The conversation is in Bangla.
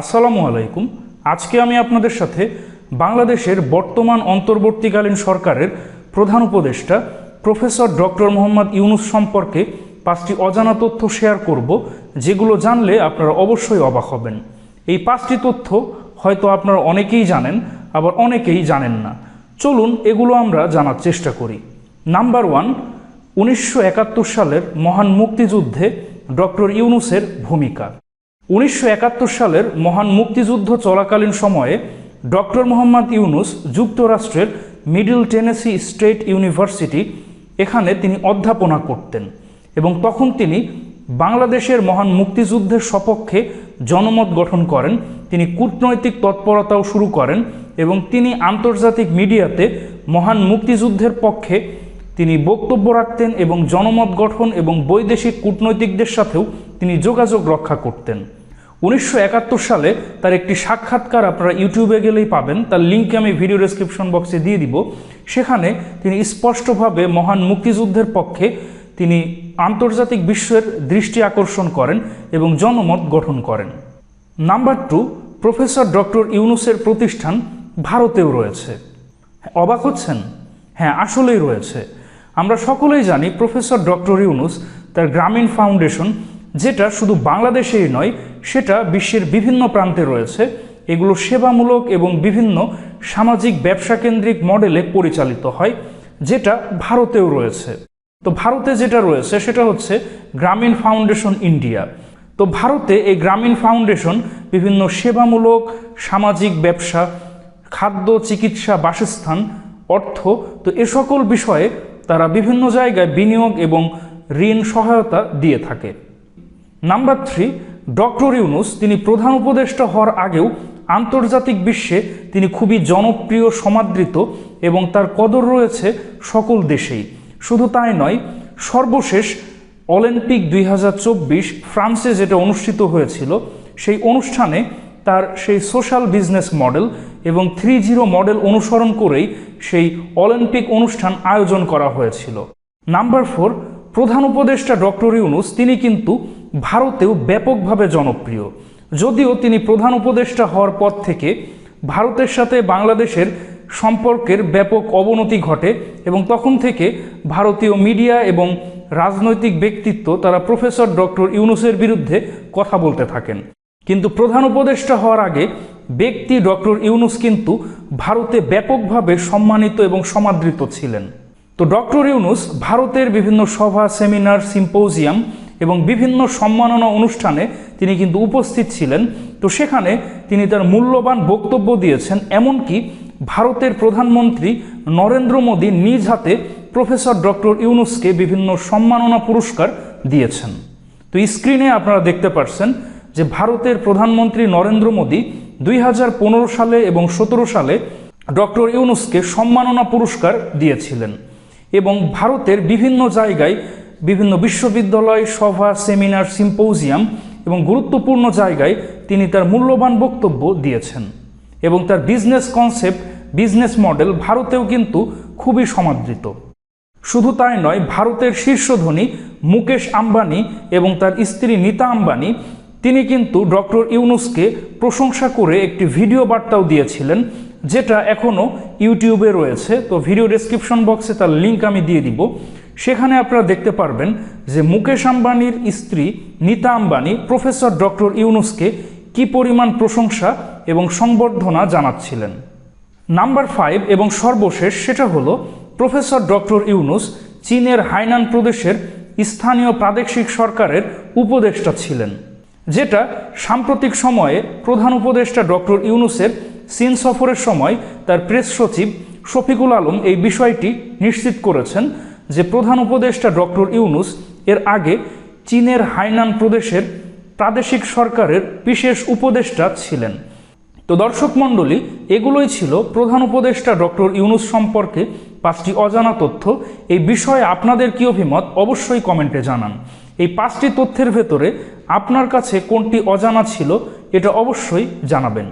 আসসালামু আলাইকুম। আজকে আমি আপনাদের সাথে বাংলাদেশের বর্তমান অন্তর্বর্তীকালীন সরকারের প্রধান উপদেষ্টা, প্রফেসর ডক্টর মোহাম্মদ ইউনুস সম্পর্কে পাঁচটি অজানা তথ্য শেয়ার করব, যেগুলো জানলে আপনারা অবশ্যই অবাক হবেন। এই পাঁচটি তথ্য হয়তো আপনারা অনেকেই জানেন, আবার অনেকেই জানেন না। চলুন এগুলো আমরা জানার চেষ্টা করি। নাম্বার ওয়ান, উনিশশো একাত্তর সালের মহান মুক্তিযুদ্ধে ডক্টর ইউনুসের ভূমিকা। উনিশশো একাত্তর সালের মহান মুক্তিযুদ্ধ চলাকালীন সময়ে ডক্টর মোহাম্মদ ইউনুস যুক্তরাষ্ট্রের মিডল টেনেসি স্টেট ইউনিভার্সিটি এখানে তিনি অধ্যাপনা করতেন এবং তখন তিনি বাংলাদেশের মহান মুক্তিযুদ্ধের সপক্ষে জনমত গঠন করেন, তিনি কূটনৈতিক তৎপরতাও শুরু করেন এবং তিনি আন্তর্জাতিক মিডিয়াতে মহান মুক্তিযুদ্ধের পক্ষে তিনি বক্তব্য রাখতেন এবং জনমত গঠন এবং বৈদেশিক কূটনৈতিকদের সাথেও তিনি যোগাযোগ রক্ষা করতেন। উনিশশো একাত্তর সালে তার একটি সাক্ষাৎকার আপনারা ইউটিউবে গেলেই পাবেন। তার লিঙ্ক আমি ভিডিও ডেসক্রিপশন বক্সে দিয়ে দিব। সেখানে তিনি স্পষ্টভাবে মহান মুক্তিযুদ্ধের পক্ষে তিনি আন্তর্জাতিক বিশ্বের দৃষ্টি আকর্ষণ করেন এবং জনমত গঠন করেন। নাম্বার টু, প্রফেসর ডক্টর ইউনুসের প্রতিষ্ঠান ভারতেও রয়েছে। অবাক হচ্ছেন? হ্যাঁ আসলেই রয়েছে। আমরা সকলেই জানি প্রফেসর ডক্টর ইউনুস তার গ্রামীণ ফাউন্ডেশন, যেটা শুধু বাংলাদেশেই নয় সেটা বিশ্বের বিভিন্ন প্রান্তে রয়েছে। এগুলো সেবামূলক এবং বিভিন্ন সামাজিক ব্যবসা কেন্দ্রিক মডেলে পরিচালিত হয়, যেটা ভারতেও রয়েছে। তো ভারতে যেটা রয়েছে, সেটা হচ্ছে গ্রামীণ ফাউন্ডেশন ইন্ডিয়া। তো ভারতে এই গ্রামীণ ফাউন্ডেশন বিভিন্ন সেবামূলক সামাজিক ব্যবসা, খাদ্য, চিকিৎসা, বাসস্থান, অর্থ, তো এ সকল বিষয়ে তারা বিভিন্ন জায়গায় বিনিয়োগ এবং ঋণ সহায়তা দিয়ে থাকে। নাম্বার থ্রি ডক্টর ইউনুস তিনি প্রধান উপদেষ্টা হওয়ার আগেও আন্তর্জাতিক বিশ্বে তিনি খুবই জনপ্রিয়, সমাদৃত এবং তার কদর রয়েছে সকল দেশেই। শুধু তাই নয়, সর্বশেষ অলিম্পিক দুই হাজার চব্বিশ ফ্রান্সে যেটা অনুষ্ঠিত হয়েছিল, সেই অনুষ্ঠানে তার সেই সোশ্যাল বিজনেস মডেল এবং থ্রি জিরো মডেল অনুসরণ করেই সেই অলিম্পিক অনুষ্ঠান আয়োজন করা হয়েছিল। নাম্বার ফোর, প্রধান উপদেষ্টা ডক্টর ইউনুস, তিনি কিন্তু ভারতেও ব্যাপকভাবে জনপ্রিয়। যদিও তিনি প্রধান উপদেষ্টা হওয়ার পর থেকে ভারতের সাথে বাংলাদেশের সম্পর্কের ব্যাপক অবনতি ঘটে এবং তখন থেকে ভারতীয় মিডিয়া এবং রাজনৈতিক ব্যক্তিত্ব তারা প্রফেসর ডক্টর ইউনুসের বিরুদ্ধে কথা বলতে থাকেন। কিন্তু প্রধান উপদেষ্টা হওয়ার আগে ব্যক্তি ডক্টর ইউনুস কিন্তু ভারতে ব্যাপকভাবে সম্মানিত এবং সমাদৃত ছিলেন। তো ডক্টর ইউনুস ভারতের বিভিন্ন সভা, সেমিনার, সিম্পোজিয়াম এবং বিভিন্ন সম্মাননা অনুষ্ঠানে তিনি কিন্তু উপস্থিত ছিলেন। তো সেখানে তিনি তার মূল্যবান বক্তব্য দিয়েছেন, এমনকি ভারতের প্রধানমন্ত্রী নরেন্দ্র মোদী নিজ হাতে প্রফেসর ডক্টর ইউনুসকে বিভিন্ন সম্মাননা পুরস্কার দিয়েছেন। তো স্ক্রিনে আপনারা দেখতে পাচ্ছেন যে ভারতের প্রধানমন্ত্রী নরেন্দ্র মোদী দুই হাজার পনেরো সালে এবং সতেরো সালে ডক্টর ইউনুসকে সম্মাননা পুরস্কার দিয়েছিলেন এবং ভারতের বিভিন্ন জায়গায় বিভিন্ন বিশ্ববিদ্যালয় সভা, সেমিনার, সিম্পোজিয়াম এবং গুরুত্বপূর্ণ জায়গায় তিনি তার মূল্যবান বক্তব্য দিয়েছেন এবং তার বিজনেস কনসেপ্ট বিজনেস মডেল ভারতেও কিন্তু খুবই সমাদৃত। শুধু তাই নয়, ভারতের শীর্ষ ধনী মুকেশ আম্বানি এবং তার স্ত্রী নীতা আম্বানি, তিনি কিন্তু ডক্টর ইউনুসকে প্রশংসা করে একটি ভিডিও বার্তাও দিয়েছিলেন যেটা এখনও ইউটিউবে রয়েছে, তো ভিডিও ডেসক্রিপশন বক্সে তার লিঙ্ক আমি দিয়ে দিব। সেখানে আপনারা দেখতে পারবেন যে মুকেশ আম্বানির স্ত্রী নীতা আম্বানি, প্রফেসর ডক্টর ইউনুসকে কি পরিমাণ প্রশংসা এবং সংবর্ধনা জানাচ্ছিলেন। নাম্বার ফাইভ এবং সর্বশেষ সেটা হলো, প্রফেসর ডক্টর ইউনুস চীনের হাইনান প্রদেশের স্থানীয় প্রাদেশিক সরকারের উপদেষ্টা ছিলেন, যেটা সাম্প্রতিক সময়ে প্রধান উপদেষ্টা ডক্টর ইউনুসের চীন সফরের সময় তার প্রেস সচিব শফিকুল আলম এই বিষয়টি নিশ্চিত করেছেন যে প্রধান উপদেষ্টা ডক্টর ইউনুস এর আগে চীনের হাইনান প্রদেশের প্রাদেশিক সরকারের বিশেষ উপদেষ্টা ছিলেন। তো দর্শক মণ্ডলী, এগুলোই ছিল প্রধান উপদেষ্টা ডক্টর ইউনুস সম্পর্কে পাঁচটি অজানা তথ্য। এই বিষয়ে আপনাদের কি অভিমত অবশ্যই কমেন্টে জানান। এই পাঁচটি তথ্যের ভেতরে আপনার কাছে কোনটি অজানা ছিল, এটা অবশ্যই জানাবেন।